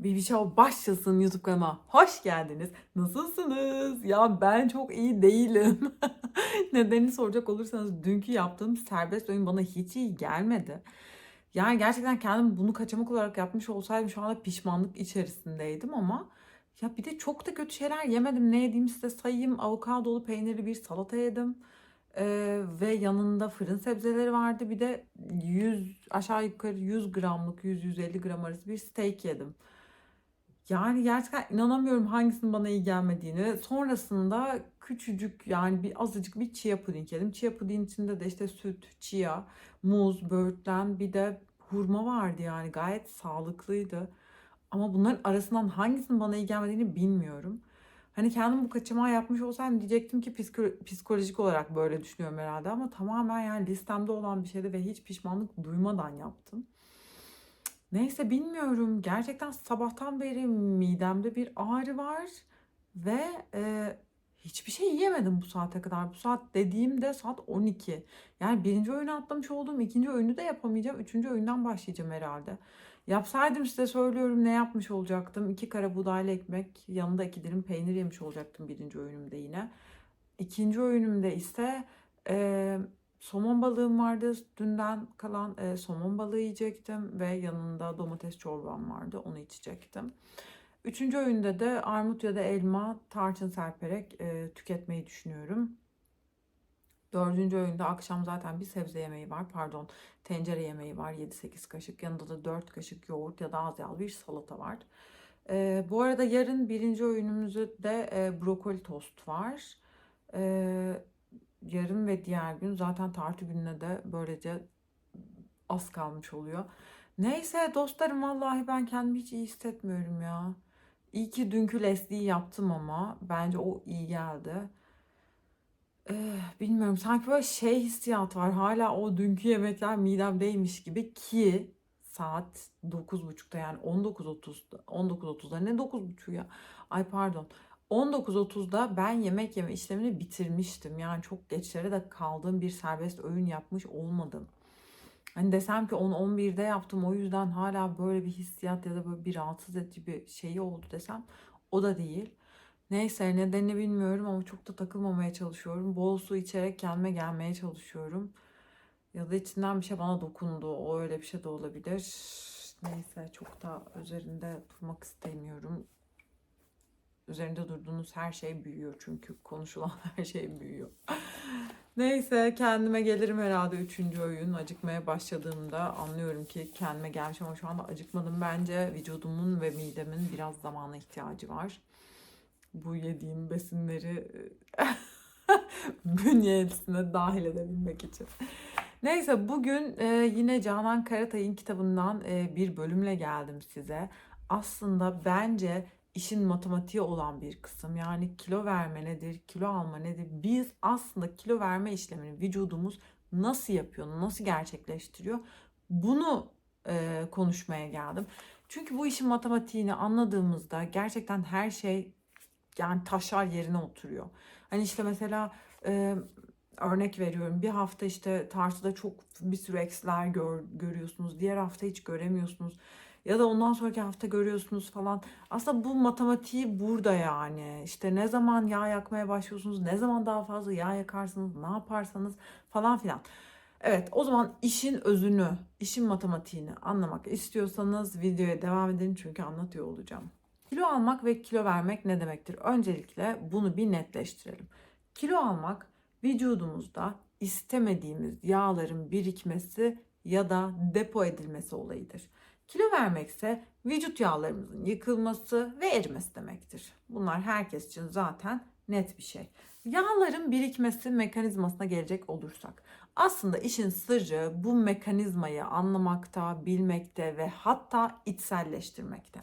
Baby Show başlasın YouTube kanalıma. Hoş geldiniz. Nasılsınız? Ya ben çok iyi değilim. Nedenini soracak olursanız dünkü yaptığım serbest oyun bana hiç iyi gelmedi. Yani gerçekten kendim bunu kaçamak olarak yapmış olsaydım şu anda pişmanlık içerisindeydim ama ya bir de çok da kötü şeyler yemedim. Ne yediğimi size sayayım. Avokadolu peynirli bir salata yedim. Ee, ve yanında fırın sebzeleri vardı. Bir de 100 aşağı yukarı 100 gramlık 100-150 gram arası bir steak yedim. Yani gerçekten inanamıyorum hangisinin bana iyi gelmediğini. Sonrasında küçücük yani bir azıcık bir chia puding yedim. Chia pudingin içinde de işte süt, chia, muz, böğürtlen bir de hurma vardı yani gayet sağlıklıydı. Ama bunların arasından hangisinin bana iyi gelmediğini bilmiyorum. Hani kendim bu kaçamağı yapmış olsaydım diyecektim ki psiko- psikolojik olarak böyle düşünüyorum herhalde ama tamamen yani listemde olan bir şeydi ve hiç pişmanlık duymadan yaptım. Neyse bilmiyorum. Gerçekten sabahtan beri midemde bir ağrı var ve e, hiçbir şey yiyemedim bu saate kadar. Bu saat dediğimde saat 12. Yani birinci oyunu atlamış oldum. ikinci oyunu da yapamayacağım. Üçüncü oyundan başlayacağım herhalde. Yapsaydım size söylüyorum ne yapmış olacaktım. İki kara buğdaylı ekmek, yanında iki dilim peynir yemiş olacaktım birinci oyunumda yine. İkinci oyunumda ise e, somon balığım vardı. Dünden kalan e, somon balığı yiyecektim ve yanında domates çorbam vardı. Onu içecektim. Üçüncü öğünde de armut ya da elma tarçın serperek e, tüketmeyi düşünüyorum. Dördüncü öğünde akşam zaten bir sebze yemeği var. Pardon tencere yemeği var 7-8 kaşık. Yanında da 4 kaşık yoğurt ya da az yağlı bir salata var. E, bu arada yarın birinci öğünümüzde de e, brokoli tost var. E, yarın ve diğer gün zaten tartı gününe de böylece az kalmış oluyor. Neyse dostlarım vallahi ben kendimi hiç iyi hissetmiyorum ya. İyi ki dünkü Leslie'yi yaptım ama bence o iyi geldi. Ee, bilmiyorum sanki böyle şey hissiyat var. Hala o dünkü yemekler midemdeymiş gibi ki saat 9.30'da yani 19.30'da 19.30'da ne 9.30 ya? Ay pardon. 19.30'da ben yemek yeme işlemini bitirmiştim. Yani çok geçlere de kaldığım bir serbest öğün yapmış olmadım. Hani desem ki onu 11'de yaptım o yüzden hala böyle bir hissiyat ya da böyle bir rahatsız edici bir şeyi oldu desem o da değil. Neyse nedenini bilmiyorum ama çok da takılmamaya çalışıyorum. Bol su içerek kendime gelmeye çalışıyorum. Ya da içinden bir şey bana dokundu. O öyle bir şey de olabilir. Neyse çok da üzerinde durmak istemiyorum. Üzerinde durduğunuz her şey büyüyor çünkü konuşulan her şey büyüyor. Neyse kendime gelirim herhalde üçüncü oyun. Acıkmaya başladığımda anlıyorum ki kendime gelmiş ama şu anda acıkmadım. Bence vücudumun ve midemin biraz zamana ihtiyacı var. Bu yediğim besinleri bünyesine dahil edebilmek için. Neyse bugün e, yine Canan Karatay'ın kitabından e, bir bölümle geldim size. Aslında bence işin matematiği olan bir kısım. Yani kilo verme nedir, kilo alma nedir? Biz aslında kilo verme işlemini vücudumuz nasıl yapıyor, nasıl gerçekleştiriyor? Bunu e, konuşmaya geldim. Çünkü bu işin matematiğini anladığımızda gerçekten her şey yani taşlar yerine oturuyor. Hani işte mesela e, örnek veriyorum bir hafta işte tartıda çok bir sürü eksiler gör, görüyorsunuz. Diğer hafta hiç göremiyorsunuz. Ya da ondan sonraki hafta görüyorsunuz falan. Aslında bu matematiği burada yani. İşte ne zaman yağ yakmaya başlıyorsunuz, ne zaman daha fazla yağ yakarsınız, ne yaparsanız falan filan. Evet o zaman işin özünü, işin matematiğini anlamak istiyorsanız videoya devam edin çünkü anlatıyor olacağım. Kilo almak ve kilo vermek ne demektir? Öncelikle bunu bir netleştirelim. Kilo almak vücudumuzda istemediğimiz yağların birikmesi ya da depo edilmesi olayıdır. Kilo vermekse vücut yağlarımızın yıkılması ve erimesi demektir. Bunlar herkes için zaten net bir şey. Yağların birikmesi mekanizmasına gelecek olursak aslında işin sırrı bu mekanizmayı anlamakta, bilmekte ve hatta içselleştirmekte.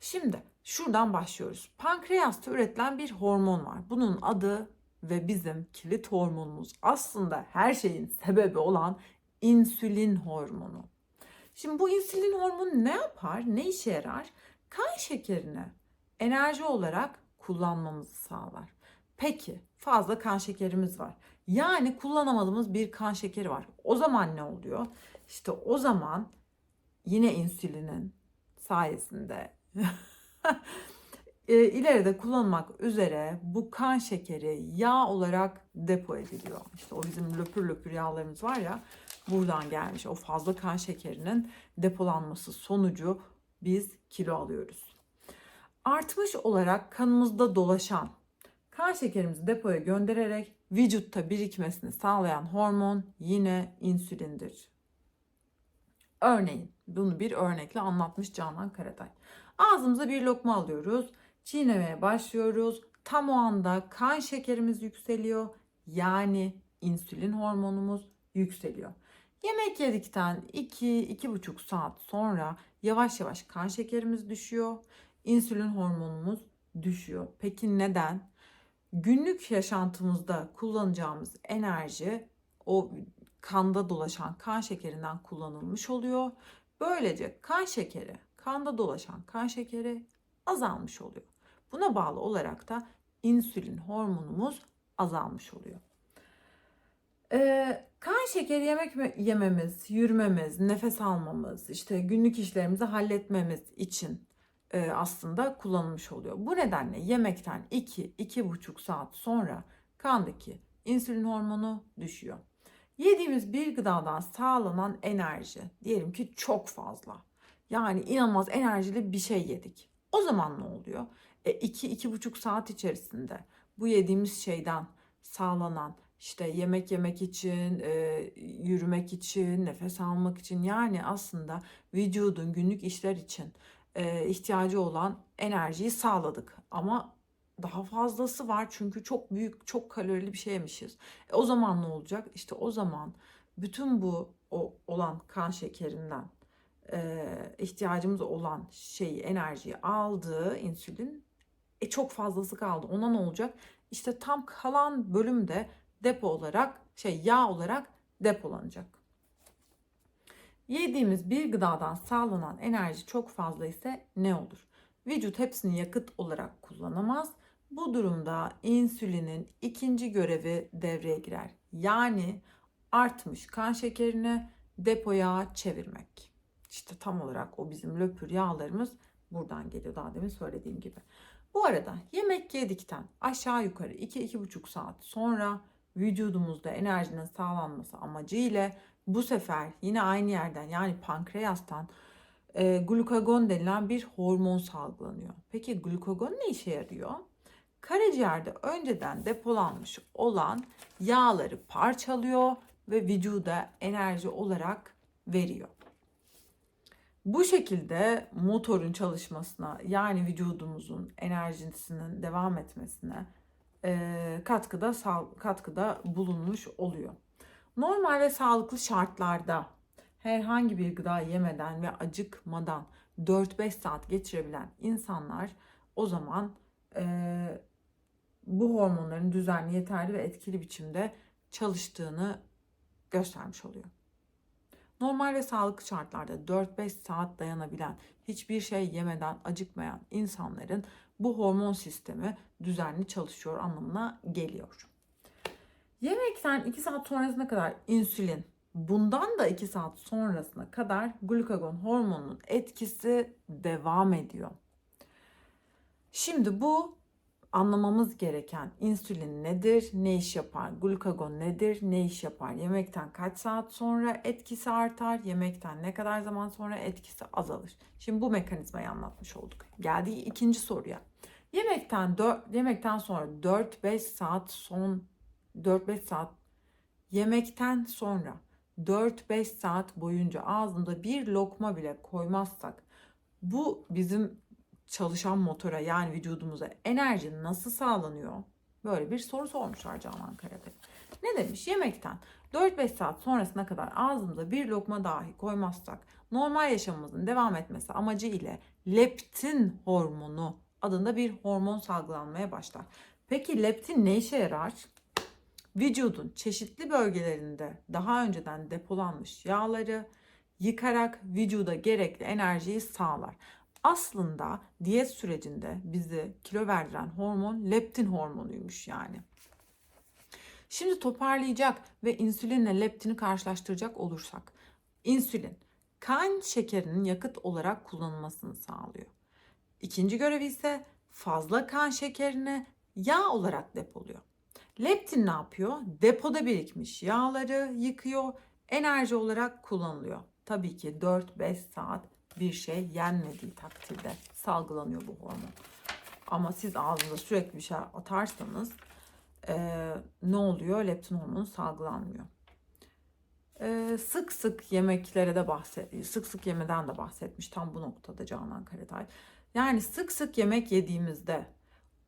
Şimdi şuradan başlıyoruz. Pankreasta üretilen bir hormon var. Bunun adı ve bizim kilit hormonumuz aslında her şeyin sebebi olan insülin hormonu. Şimdi bu insülin hormonu ne yapar? Ne işe yarar? Kan şekerini enerji olarak kullanmamızı sağlar. Peki fazla kan şekerimiz var. Yani kullanamadığımız bir kan şekeri var. O zaman ne oluyor? İşte o zaman yine insülinin sayesinde e, ileride kullanılmak üzere bu kan şekeri yağ olarak depo ediliyor. İşte o bizim löpür löpür yağlarımız var ya buradan gelmiş. O fazla kan şekerinin depolanması sonucu biz kilo alıyoruz. Artmış olarak kanımızda dolaşan kan şekerimizi depoya göndererek vücutta birikmesini sağlayan hormon yine insülindir. Örneğin bunu bir örnekle anlatmış Canan Karatay. Ağzımıza bir lokma alıyoruz. Çiğnemeye başlıyoruz. Tam o anda kan şekerimiz yükseliyor. Yani insülin hormonumuz yükseliyor. Yemek yedikten 2-2,5 saat sonra yavaş yavaş kan şekerimiz düşüyor. İnsülin hormonumuz düşüyor. Peki neden? Günlük yaşantımızda kullanacağımız enerji o kanda dolaşan kan şekerinden kullanılmış oluyor. Böylece kan şekeri, kanda dolaşan kan şekeri azalmış oluyor. Buna bağlı olarak da insülin hormonumuz azalmış oluyor. Kan şekeri yemek yememiz, yürümemiz, nefes almamız, işte günlük işlerimizi halletmemiz için e, aslında kullanılmış oluyor. Bu nedenle yemekten 2-2,5 saat sonra kandaki insülin hormonu düşüyor. Yediğimiz bir gıdadan sağlanan enerji diyelim ki çok fazla. Yani inanılmaz enerjili bir şey yedik. O zaman ne oluyor? 2-2,5 saat içerisinde bu yediğimiz şeyden sağlanan işte yemek yemek için, e, yürümek için, nefes almak için yani aslında vücudun günlük işler için e, ihtiyacı olan enerjiyi sağladık. Ama daha fazlası var çünkü çok büyük, çok kalorili bir şey yemişiz. E, o zaman ne olacak? İşte o zaman bütün bu o olan kan şekerinden e, ihtiyacımız olan şeyi, enerjiyi aldığı insülin e, çok fazlası kaldı. Ona ne olacak? İşte tam kalan bölümde depo olarak şey yağ olarak depolanacak. Yediğimiz bir gıdadan sağlanan enerji çok fazla ise ne olur? Vücut hepsini yakıt olarak kullanamaz. Bu durumda insülinin ikinci görevi devreye girer. Yani artmış kan şekerini depoya çevirmek. İşte tam olarak o bizim löpür yağlarımız buradan geliyor daha demin söylediğim gibi. Bu arada yemek yedikten aşağı yukarı 2-2,5 saat sonra vücudumuzda enerjinin sağlanması amacıyla bu sefer yine aynı yerden yani pankreastan e, glukagon denilen bir hormon salgılanıyor. Peki glukagon ne işe yarıyor? Karaciğerde önceden depolanmış olan yağları parçalıyor ve vücuda enerji olarak veriyor. Bu şekilde motorun çalışmasına yani vücudumuzun enerjisinin devam etmesine katkıda katkıda bulunmuş oluyor. Normal ve sağlıklı şartlarda herhangi bir gıda yemeden ve acıkmadan 4-5 saat geçirebilen insanlar o zaman e, bu hormonların düzenli, yeterli ve etkili biçimde çalıştığını göstermiş oluyor. Normal ve sağlıklı şartlarda 4-5 saat dayanabilen, hiçbir şey yemeden acıkmayan insanların bu hormon sistemi düzenli çalışıyor anlamına geliyor. Yemekten 2 saat sonrasına kadar insülin, bundan da 2 saat sonrasına kadar glukagon hormonunun etkisi devam ediyor. Şimdi bu anlamamız gereken insülin nedir, ne iş yapar, glukagon nedir, ne iş yapar, yemekten kaç saat sonra etkisi artar, yemekten ne kadar zaman sonra etkisi azalır. Şimdi bu mekanizmayı anlatmış olduk. Geldiği ikinci soruya. Yemekten 4 yemekten sonra 4-5 saat son 4-5 saat yemekten sonra 4-5 saat boyunca ağzında bir lokma bile koymazsak bu bizim çalışan motora yani vücudumuza enerji nasıl sağlanıyor? Böyle bir soru sormuşlar Canan Karatay. Ne demiş? Yemekten 4-5 saat sonrasına kadar ağzımıza bir lokma dahi koymazsak normal yaşamımızın devam etmesi amacı ile leptin hormonu adında bir hormon salgılanmaya başlar. Peki leptin ne işe yarar? Vücudun çeşitli bölgelerinde daha önceden depolanmış yağları yıkarak vücuda gerekli enerjiyi sağlar. Aslında diyet sürecinde bizi kilo verdiren hormon leptin hormonuymuş yani. Şimdi toparlayacak ve insülinle leptini karşılaştıracak olursak. insülin kan şekerinin yakıt olarak kullanılmasını sağlıyor. İkinci görevi ise fazla kan şekerini yağ olarak depoluyor. Leptin ne yapıyor? Depoda birikmiş yağları yıkıyor, enerji olarak kullanılıyor. Tabii ki 4-5 saat bir şey yenmediği takdirde salgılanıyor bu hormon. Ama siz ağzınıza sürekli bir şey atarsanız eee, ne oluyor? Leptin hormonu salgılanmıyor. Eee, sık sık yemeklere de bahset, sık sık yemeden de bahsetmiş tam bu noktada Canan Karatay. Yani sık sık yemek yediğimizde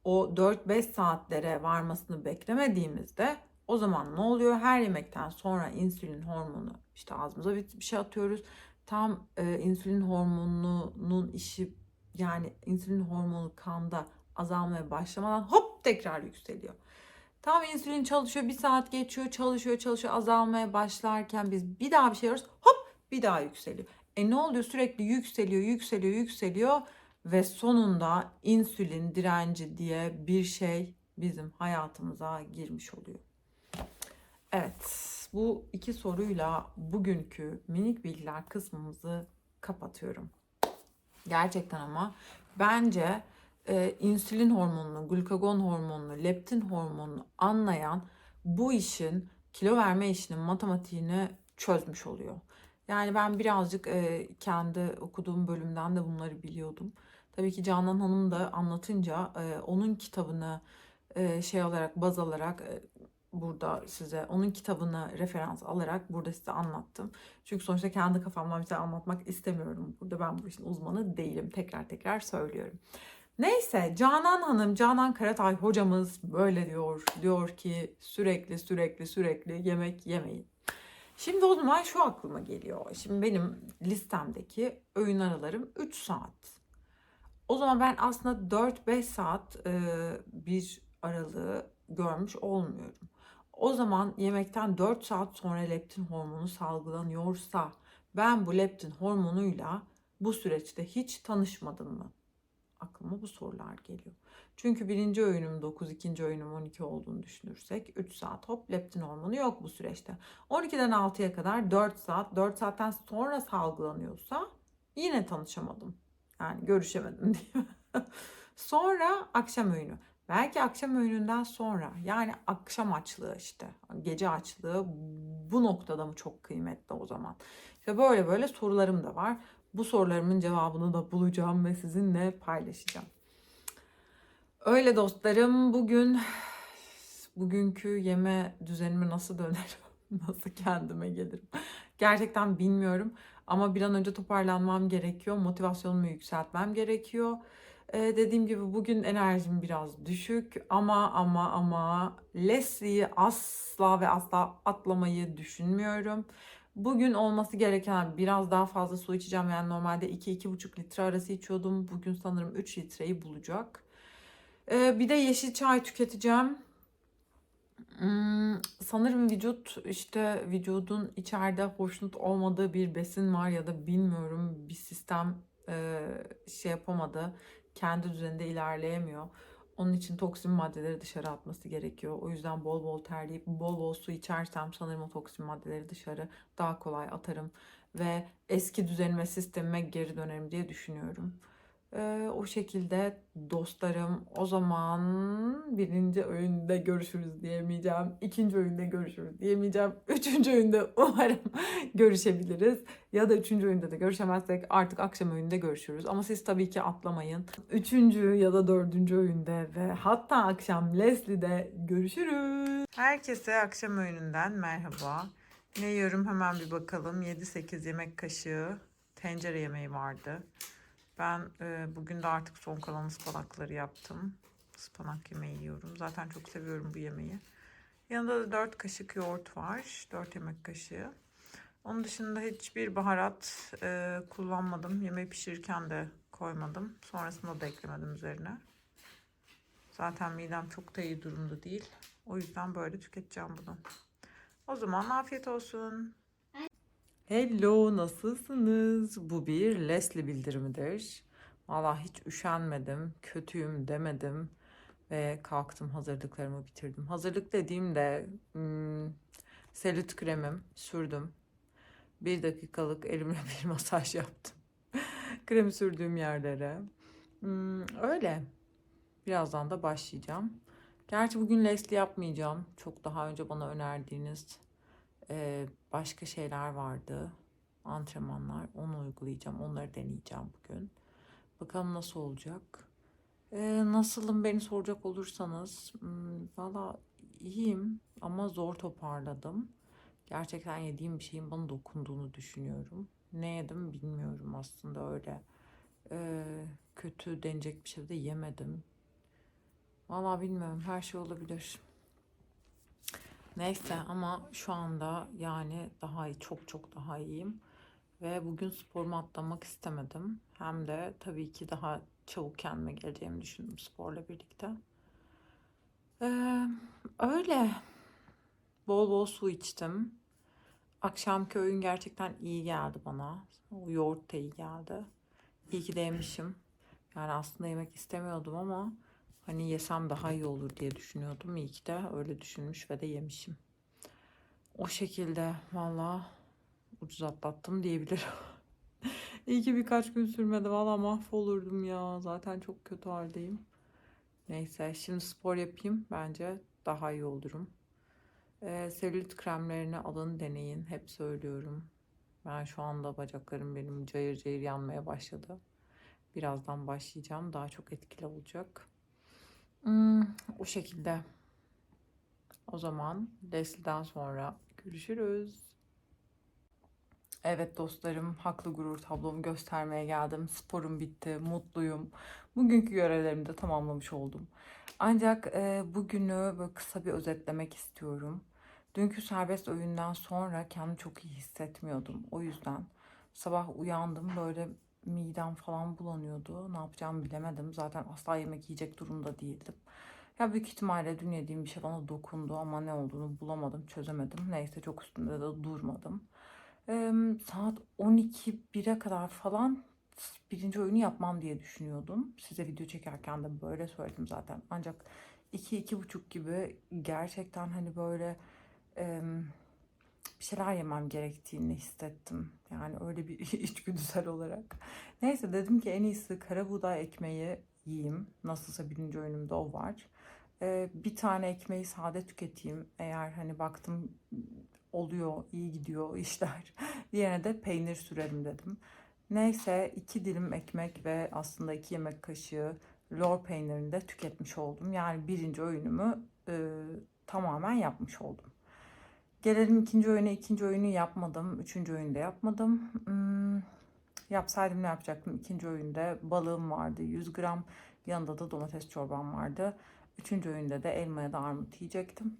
o 4-5 saatlere varmasını beklemediğimizde o zaman ne oluyor? Her yemekten sonra insülin hormonu işte ağzımıza bir şey atıyoruz. Tam e, insülin hormonunun işi yani insülin hormonu kanda azalmaya başlamadan hop tekrar yükseliyor. Tam insülin çalışıyor bir saat geçiyor çalışıyor çalışıyor azalmaya başlarken biz bir daha bir şey yiyoruz hop bir daha yükseliyor. E ne oluyor sürekli yükseliyor yükseliyor yükseliyor ve sonunda insülin direnci diye bir şey bizim hayatımıza girmiş oluyor. Evet, bu iki soruyla bugünkü minik bilgiler kısmımızı kapatıyorum. Gerçekten ama bence e, insülin hormonunu, glukagon hormonunu, leptin hormonunu anlayan bu işin kilo verme işinin matematiğini çözmüş oluyor. Yani ben birazcık e, kendi okuduğum bölümden de bunları biliyordum. Tabii ki Canan Hanım da anlatınca e, onun kitabını e, şey olarak baz alarak e, burada size onun kitabını referans alarak burada size anlattım. Çünkü sonuçta kendi kafamdan bir şey anlatmak istemiyorum. Burada ben bu işin uzmanı değilim. Tekrar tekrar söylüyorum. Neyse Canan Hanım, Canan Karatay hocamız böyle diyor. Diyor ki sürekli sürekli sürekli yemek yemeyin. Şimdi o zaman şu aklıma geliyor. Şimdi benim listemdeki öğün aralarım 3 saat. O zaman ben aslında 4-5 saat bir aralığı görmüş olmuyorum. O zaman yemekten 4 saat sonra leptin hormonu salgılanıyorsa ben bu leptin hormonuyla bu süreçte hiç tanışmadım mı? Aklıma bu sorular geliyor. Çünkü birinci öğünüm 9, ikinci öğünüm 12 olduğunu düşünürsek 3 saat hop leptin hormonu yok bu süreçte. 12'den 6'ya kadar 4 saat, 4 saatten sonra salgılanıyorsa yine tanışamadım. Yani görüşemedim diyeyim. sonra akşam öğünü. Belki akşam öğününden sonra yani akşam açlığı işte gece açlığı bu noktada mı çok kıymetli o zaman? İşte böyle böyle sorularım da var. Bu sorularımın cevabını da bulacağım ve sizinle paylaşacağım. Öyle dostlarım bugün bugünkü yeme düzenimi nasıl dönerim? Nasıl kendime gelirim? Gerçekten bilmiyorum ama bir an önce toparlanmam gerekiyor. Motivasyonumu yükseltmem gerekiyor. Ee, dediğim gibi bugün enerjim biraz düşük ama ama ama Leslie'yi asla ve asla atlamayı düşünmüyorum. Bugün olması gereken biraz daha fazla su içeceğim. Yani normalde 2-2,5 litre arası içiyordum. Bugün sanırım 3 litreyi bulacak. Ee, bir de yeşil çay tüketeceğim. Hmm, sanırım vücut işte vücudun içeride hoşnut olmadığı bir besin var ya da bilmiyorum bir sistem e, şey yapamadı. Kendi düzeninde ilerleyemiyor. Onun için toksin maddeleri dışarı atması gerekiyor. O yüzden bol bol terleyip bol bol su içersem sanırım o toksin maddeleri dışarı daha kolay atarım. Ve eski düzenime sistemime geri dönerim diye düşünüyorum. Ee, o şekilde dostlarım o zaman birinci öğünde görüşürüz diyemeyeceğim. ikinci öğünde görüşürüz diyemeyeceğim. Üçüncü öğünde umarım görüşebiliriz. Ya da üçüncü öğünde de görüşemezsek artık akşam öğünde görüşürüz. Ama siz tabii ki atlamayın. Üçüncü ya da dördüncü öğünde ve hatta akşam Leslie'de görüşürüz. Herkese akşam öğününden merhaba. Ne yiyorum hemen bir bakalım. 7-8 yemek kaşığı tencere yemeği vardı. Ben e, bugün de artık son kalan ıspanakları yaptım. Ispanak yemeği yiyorum. Zaten çok seviyorum bu yemeği. Yanında da 4 kaşık yoğurt var. 4 yemek kaşığı. Onun dışında hiçbir baharat e, kullanmadım. Yemeği pişirirken de koymadım. Sonrasında da eklemedim üzerine. Zaten midem çok da iyi durumda değil. O yüzden böyle tüketeceğim bunu. O zaman afiyet olsun. Hello, nasılsınız? Bu bir Leslie bildirimidir. Valla hiç üşenmedim, kötüyüm demedim ve kalktım hazırlıklarımı bitirdim. Hazırlık dediğimde hmm, selülit kremim sürdüm. Bir dakikalık elimle bir masaj yaptım. Kremi sürdüğüm yerlere. Hmm, öyle. Birazdan da başlayacağım. Gerçi bugün Leslie yapmayacağım. Çok daha önce bana önerdiğiniz e, başka şeyler vardı. Antrenmanlar. Onu uygulayacağım. Onları deneyeceğim bugün. Bakalım nasıl olacak. E, nasılım beni soracak olursanız. Hmm, Valla iyiyim ama zor toparladım. Gerçekten yediğim bir şeyin bana dokunduğunu düşünüyorum. Ne yedim bilmiyorum aslında öyle. e, kötü denecek bir şey de yemedim. Valla bilmiyorum her şey olabilir. Neyse ama şu anda yani daha iyi, çok çok daha iyiyim. Ve bugün sporumu atlamak istemedim. Hem de tabii ki daha çabuk kendime geleceğimi düşündüm sporla birlikte. Ee, öyle. Bol bol su içtim. Akşamki öğün gerçekten iyi geldi bana. O yoğurt da iyi geldi. İyi ki de yemişim. Yani aslında yemek istemiyordum ama hani yesem daha iyi olur diye düşünüyordum. İyi ki de öyle düşünmüş ve de yemişim. O şekilde valla ucuz atlattım diyebilirim. İyi ki birkaç gün sürmedi. Valla mahvolurdum ya. Zaten çok kötü haldeyim. Neyse şimdi spor yapayım. Bence daha iyi olurum. Ee, selülit kremlerini alın deneyin. Hep söylüyorum. Ben şu anda bacaklarım benim cayır cayır yanmaya başladı. Birazdan başlayacağım. Daha çok etkili olacak. Hmm, o şekilde. O zaman Leslie'den sonra görüşürüz. Evet dostlarım, haklı gurur tablomu göstermeye geldim. Sporum bitti, mutluyum. Bugünkü görevlerimi de tamamlamış oldum. Ancak e, bugünü böyle kısa bir özetlemek istiyorum. Dünkü serbest öğünden sonra kendimi çok iyi hissetmiyordum. O yüzden sabah uyandım böyle midem falan bulanıyordu. Ne yapacağımı bilemedim. Zaten asla yemek yiyecek durumda değildim. Ya büyük ihtimalle dün yediğim bir şey bana dokundu ama ne olduğunu bulamadım, çözemedim. Neyse çok üstünde de durmadım. Ee, saat 12 1'e kadar falan birinci oyunu yapmam diye düşünüyordum. Size video çekerken de böyle söyledim zaten. Ancak 2-2.30 gibi gerçekten hani böyle bir şeyler yemem gerektiğini hissettim. Yani öyle bir içgüdüsel olarak. Neyse dedim ki en iyisi kara buğday ekmeği yiyeyim. Nasılsa birinci oyunumda o var. Ee, bir tane ekmeği sade tüketeyim. Eğer hani baktım oluyor, iyi gidiyor işler. Diğerine de peynir sürerim dedim. Neyse iki dilim ekmek ve aslında iki yemek kaşığı lor peynirini de tüketmiş oldum. Yani birinci öğünümü e, tamamen yapmış oldum. Gelelim ikinci öğüne. İkinci öğünü yapmadım. Üçüncü öğünde yapmadım. Hmm, yapsaydım ne yapacaktım? İkinci öğünde balığım vardı 100 gram. Yanında da domates çorbam vardı. Üçüncü öğünde de elma ya da armut yiyecektim.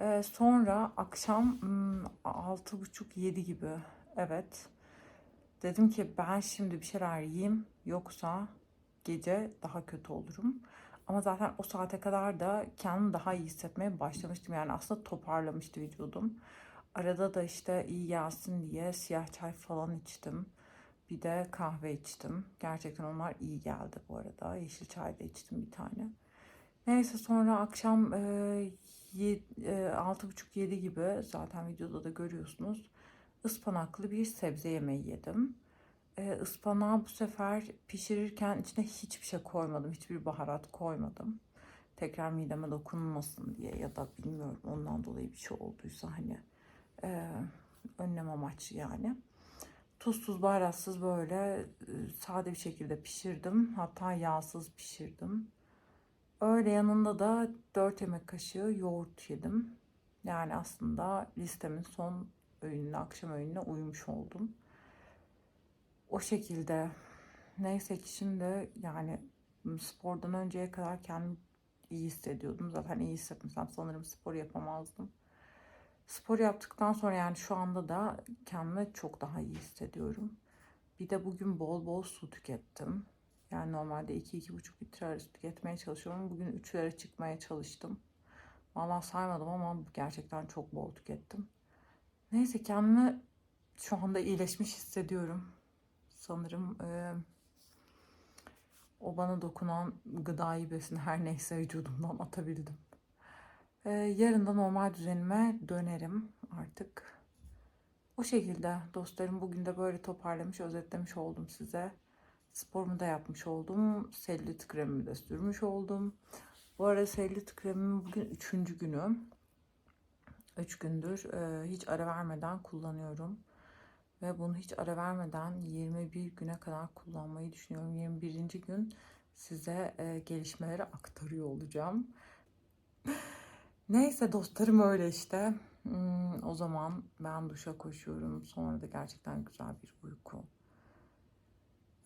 Ee, sonra akşam hmm, altı buçuk yedi gibi evet dedim ki ben şimdi bir şeyler yiyeyim yoksa gece daha kötü olurum. Ama zaten o saate kadar da kendimi daha iyi hissetmeye başlamıştım. Yani aslında toparlamıştı vücudum. Arada da işte iyi gelsin diye siyah çay falan içtim. Bir de kahve içtim. Gerçekten onlar iyi geldi bu arada. Yeşil çay da içtim bir tane. Neyse sonra akşam e, ye- e, 6.30-7 gibi zaten videoda da görüyorsunuz. ıspanaklı bir sebze yemeği yedim. E, ıspanağı bu sefer pişirirken içine hiçbir şey koymadım. Hiçbir baharat koymadım. Tekrar mideme dokunmasın diye ya da bilmiyorum ondan dolayı bir şey olduysa hani e, önlem amaçlı yani. Tuzsuz baharatsız böyle e, sade bir şekilde pişirdim. Hatta yağsız pişirdim. Öyle yanında da 4 yemek kaşığı yoğurt yedim. Yani aslında listemin son öğününe, akşam öğününe uymuş oldum. O şekilde. Neyse ki şimdi yani spordan önceye kadar kendimi iyi hissediyordum. Zaten iyi hissetmesem sanırım spor yapamazdım. Spor yaptıktan sonra yani şu anda da kendimi çok daha iyi hissediyorum. Bir de bugün bol bol su tükettim. Yani normalde 2-2,5 litre arası tüketmeye çalışıyorum. Bugün 3 lira çıkmaya çalıştım. Vallahi saymadım ama gerçekten çok bol tükettim. Neyse kendimi şu anda iyileşmiş hissediyorum. Sanırım e, o bana dokunan gıdayı besin her neyse vücudumdan atabildim. E, yarın da normal düzenime dönerim artık. O şekilde dostlarım bugün de böyle toparlamış, özetlemiş oldum size. Sporumu da yapmış oldum. Selülit kremimi de sürmüş oldum. Bu arada selülit kremimin bugün üçüncü günü. Üç gündür e, hiç ara vermeden kullanıyorum. Ve bunu hiç ara vermeden 21 güne kadar kullanmayı düşünüyorum. 21. gün size e, gelişmeleri aktarıyor olacağım. Neyse dostlarım öyle işte. Hmm, o zaman ben duşa koşuyorum. Sonra da gerçekten güzel bir uyku.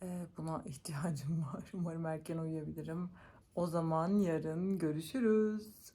Ee, buna ihtiyacım var. Umarım erken uyuyabilirim. O zaman yarın görüşürüz.